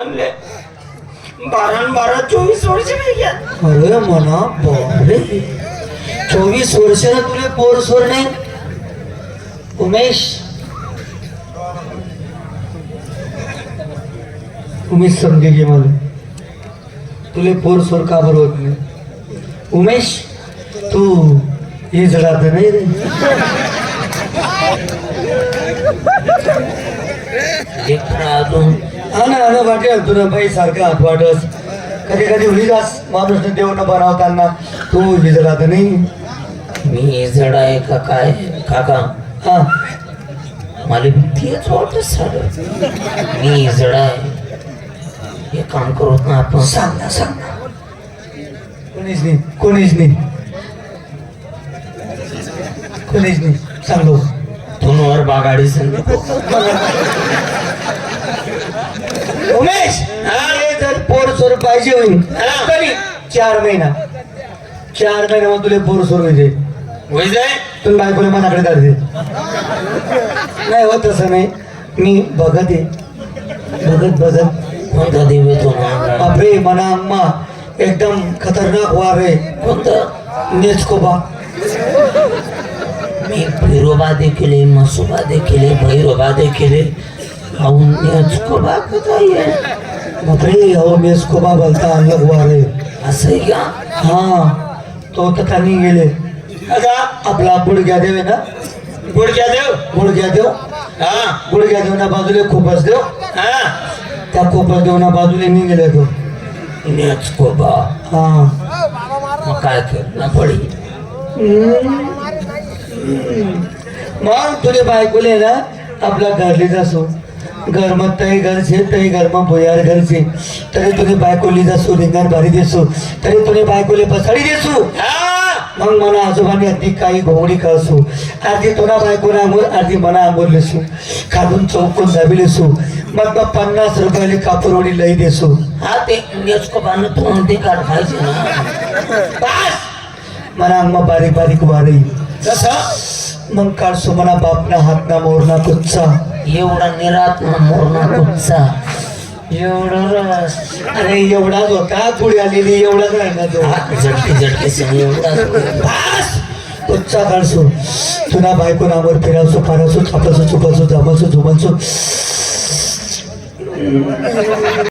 आणले बारा न बारा चोवीस वर्ष नाही घ्या अरे म्हणा बापरे चोवीस वर्षाला तुला पोर सोर नाही। उमेश। उमेश समजे घे मला तुले पोर सोर का बरं होत नाही उमेश तू हे जडात नाही रे। लेकरं अजून हा ना ना वाटेल. तुला बाई सारखा हात वाटस कधी कधी होईलास माणूस देव न बनवताना तू विजरात नाही. मी जड आहे का काय? काका. हा. मला तेच वाटत सारं मी जड आहे. हे काम करत ना आपण. सांग ना सांग ना. कोणीच नाही कोणीच नाही. कोणीच नाही. सांगलो फोनवर बागाडी संग. उमेश! अरे जर पोर सोर पाहिजे होईल हा. तरी चार महिना. चार महिन्यामध्ये तुला पोर सोर होईल. होय जाय तुला बायकोला मनाकडे काढते नाही होत तसं नाही. मी बघत आहे. बघत बघत. कोणता देव येतो बापरे मना अम्मा. एकदम खतरनाक वार आहे. कोणतं? नेचकोबा. मी भैरोबा देखील मसोबा देखील भैरोबा देखील कसा आहे? बापरे अहो नेचकोबा बोलता अलग वार आहे. असं आहे का? हा तो तर त्यांनी गेले. आता आपला गुडघ्या देव आहे ना? गुडघ्या देव? गुडघ्या देव? हा. गुडघ्या देवना बाजूले खूपच देव. हा. त्या खूपच देवना बाजूले मी गेले तो नेचकोबा हा. मग काय करणार पडी. मग तुझे बायकोले ना आपला घरलीच असो. घरमत तही घरचे तही घरमा भुयार घरचे. तरी तुझे बायकोली जासो रिंगण भारी देसो. तरी तुझे बायकोले पसाडी देसो. मग मना आजोबाने अगदी काही घोंगडी कळसू. अर्धी तुला बायकोना अंगोर अर्धी मना अंगोर लेसू खालून चौकून दाबी लेसू मग मग पन्नास रुपयाले कापरोडी लई देसू हा ते नेचकोबानं तोंड ते काढ पाहिजे ना. बस! मना अंग बारीक बारीक वारी मग काढसो मना बापना हातना मोरना कुच्चा. एवढा निरात मोरणा कुठचा एवढा रस. अरे एवढाच होता. पुढे आलेली एवढाच राहिला तो. झटके झटके सगळे एवढा बस! कुच्चा काढसो तुला बायको नावर फिरावसो फारावसो थापासो चुपासो जमासो झुमासो